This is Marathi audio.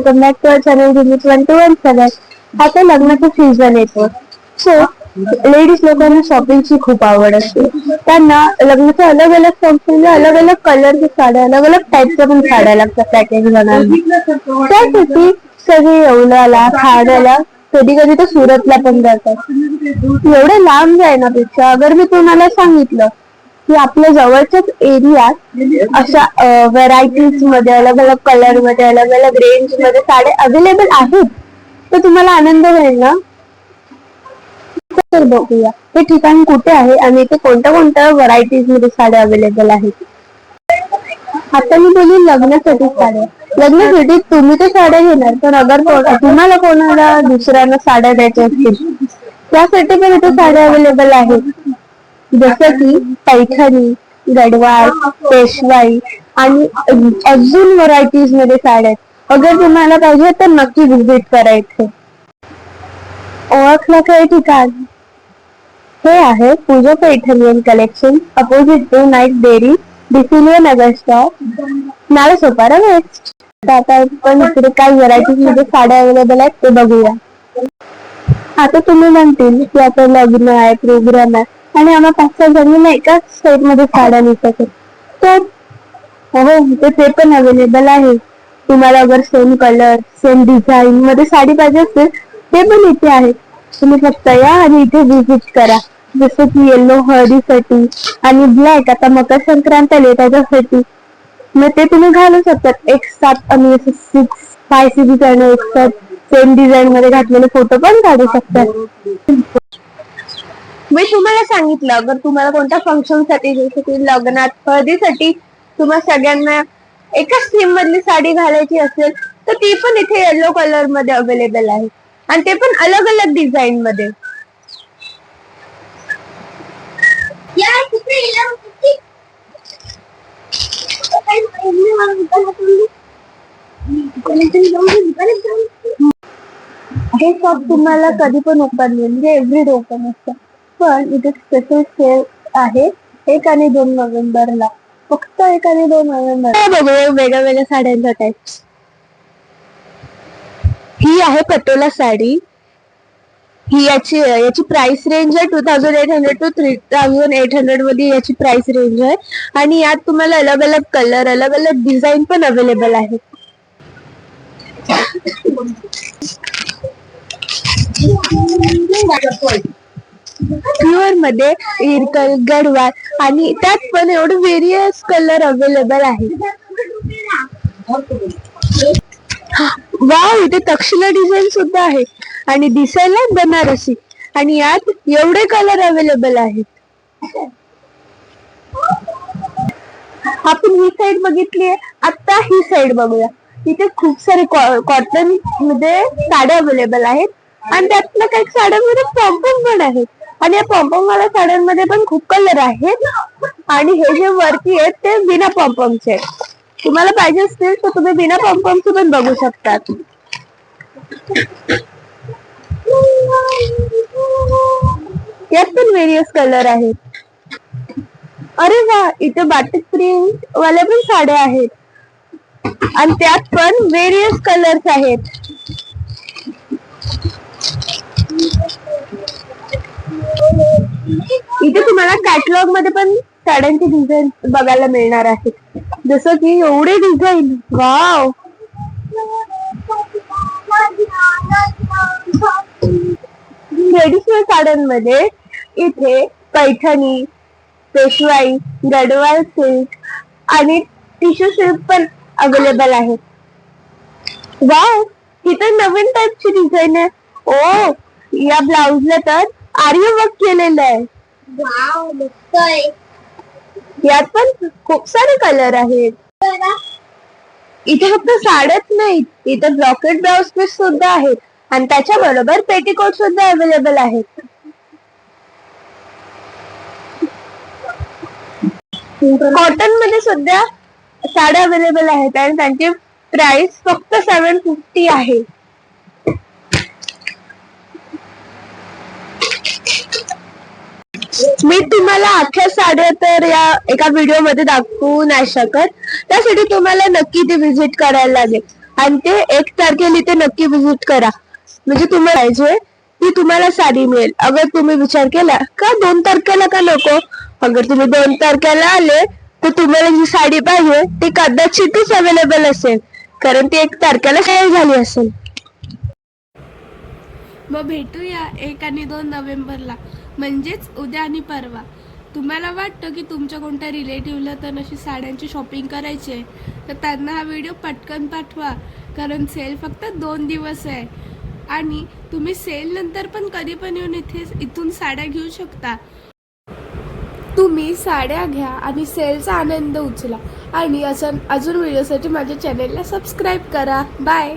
Welcome back to our channel Delhi twenty one seven आता लग्नाचा सीझन येतो सो लेडीज लोकांना शॉपिंगची खूप आवड असते. त्यांना लग्नाच्या अलग अलग फंक्शनला अलग अलग कलरच्या साड्या अलग अलग टाईपच्या पण साड्या लागतात पॅकेज एक त्यासाठी सगळे येवल्याला खाड्याला कधी कधी तर सुरतला पण जातात. एवढे लांब जाण्यापेक्षा अगर मी तुम्हाला सांगितलं की आपल्या जवळच्याच एरियात अशा व्हरायटीजमध्ये अलग अलग कलरमध्ये अलग अलग रेंजमध्ये साड्या अवेलेबल आहेत? तर तुम्हाला आनंद होईल ना? तर बघूया. हे ठिकाण कुठे आहे आणि इथे कोणत्या कोणत्या व्हरायटीजमध्ये साड्या अवेलेबल आहेत? आता मी बोलली लग्नासाठी साड्या. लग्नासाठी तुम्ही तर साड्या घेणार पण अगर तुम्हाला कोणाला दुसऱ्यांना साड्या द्यायच्या असतील त्यासाठी पण इथे साड्या अवेलेबल आहेत. जसं की पैठणी गडवाल पेशवाई आणि अजून व्हरायटीजमध्ये साड्या आहेत. अगर तुम्हाला पाहिजे तर नक्की व्हिजिट करा इथे. ओळखलं काही ठिकाण? हे आहे Pooja पैठणियन collection opposite to night dairy डिसिलिया नगर स्टॉप नाव सोपारा वेस्ट आता आपण इकडे काही व्हरायटीजमध्ये साड्या अवेलेबल आहेत ते बघूया. आता तुम्ही म्हणतील की आता लग्न आहे प्रोग्राम आहे. आणि आम्हा पाच सहा जणींना एकाच साईडमध्ये साड्या निघतात तर हो ते ते पण अवेलेबल आहे. तुम्हाला अगर सेम कलर सेम डिझाईन मध्ये साडी पाहिजे असेल ते पण इथे आहे. तुम्ही फक्त या आणि इथे व्हिजिट करा. जसं की येल्लो हळदीसाठी आणि ब्लॅक आता मकर संक्रांत आली त्याच्यासाठी मग ते तुम्ही घालू शकतात. एक सात आणि सिक्स फाय सिरीज आणि एक सात सेम डिझाईन मध्ये घातलेले फोटो पण काढू शकतात. मी तुम्हाला सांगितलं अगर तुम्हाला कोणत्या फंक्शनसाठी जसं की लग्नात हळदीसाठी तुम्हाला सगळ्यांना एकाच थीम मधली साडी घालायची असेल तर ती पण इथे येलो कलरमध्ये अवेलेबल आहे. आणि ते पण अलग अलग डिझाईन मध्ये हे शॉप तुम्हाला कधी पण ओपन मिळेल म्हणजे एव्हरी डे ओपन असतं पण इथे स्पेशल सेल आहे. एक आणि दोन नोव्हेंबरला. फक्त एक आणि दोन नोव्हेंबर. बघूया वेगळ्या वेगळ्या साड्यांचा टाइप्स ही आहे पटोला साडी. ही याची याची प्राइस रेंज आहे two thousand eight hundred to three thousand eight हंड्रेडमध्ये याची प्राइस रेंज आहे. आणि यात तुम्हाला अलग अलग कलर अलग अलग डिझाईन पण अवेलेबल आहेत प्युअरमध्ये इरकल गडवाल आणि त्यात पण एवढे व्हेरियस कलर अवेलेबल आहेत. वाव इथे तक्षशिला डिझाईन सुद्धा आहे. आणि दिसायला बनारसी. आणि यात एवढे कलर अवेलेबल आहेत. आपण ही साइड बघितली आहे. आता ही साइड बघूया. इथे खूप सारे कॉटनमध्ये साड्या अवेलेबल आहेत. आणि त्यातल्या काही साड्यांमध्ये पॉम्पम पण आहेत. आणि या पॉम्पॉमवाल्या साड्यांमध्ये पण खूप कलर आहेत. आणि हे जे वरती आहेत ते बिना पॉम्पॉमचे तुम्हाला पाहिजे असतील तर तुम्ही बिना पॉम्पॉमचे पण बघू शकतात. यात पण वेरियस कलर आहेत. अरे वा इथे बाटिक प्रिंट वाल्या पण साड्या आहेत. आणि त्यात पण वेरियस कलर्स आहेत. इथे तुम्हाला कॅटलॉगमध्ये पण साड्यांचे डिझाईन बघायला मिळणार आहेत. जसं की एवढे डिझाईन वाव ट्रेडिशनल साड्यांमध्ये इथे पैठणी पेशवाई गडवाल सिल्क आणि टिश्यू सिल्क पण अवेलेबल आहेत वाव इथे नवीन टाइपची डिझाईन आहे. ओ या ब्लाउजला तर आर्य वर्क केलेलं आहे. यात पण खूप सारे कलर आहेत. इथे फक्त साड्याच नाहीत इथे ब्लॉकेट ब्लाउज पीस सुद्धा आहेत. आणि त्याच्या बरोबर पेटीकोट सुद्धा अवेलेबल आहेत. कॉटनमध्ये सुद्धा साड्या अवेलेबल आहेत. आणि त्यांची प्राइस फक्त सेवन फिफ्टी आहे. मी तुम्हाला अख्ख्या साड्या तर या एका व्हिडिओमध्ये दाखवू नाही शकत. त्यासाठी तुम्हाला नक्की ती व्हिजिट करायला लागेल. आणि ते एक तारखेला इथे नक्की व्हिजिट करा. म्हणजे तुम्हाला पाहिजे ती तुम्हाला साडी मिळेल. अगर तुम्ही विचार केला का दोन तारखेला का नको? अगर तुम्ही दोन तारखेला आले तर तुम्हाला जी साडी पाहिजे ती कदाचितच अवेलेबल असेल. कारण ती एक तारखेला सेल झाली असेल. मग भेटूया एक आणि दोन नोव्हेंबरला. म्हणजेच उद्या आणि परवा. तुम्हाला वाटतं की तुमच्या कोणत्या रिलेटिव्हला तर अशी साड्यांची शॉपिंग करायची आहे तर त्यांना हा व्हिडिओ पटकन पाठवा कारण सेल फक्त दोन दिवस आहे. आणि तुम्ही सेल नंतर पण कधी पण येऊन इथे इथून साड्या घेऊ शकता. तुम्ही साड्या घ्या आणि सेलचा आनंद उचला. आणि असं अजून व्हिडिओसाठी माझ्या चॅनेलला सबस्क्राईब करा. बाय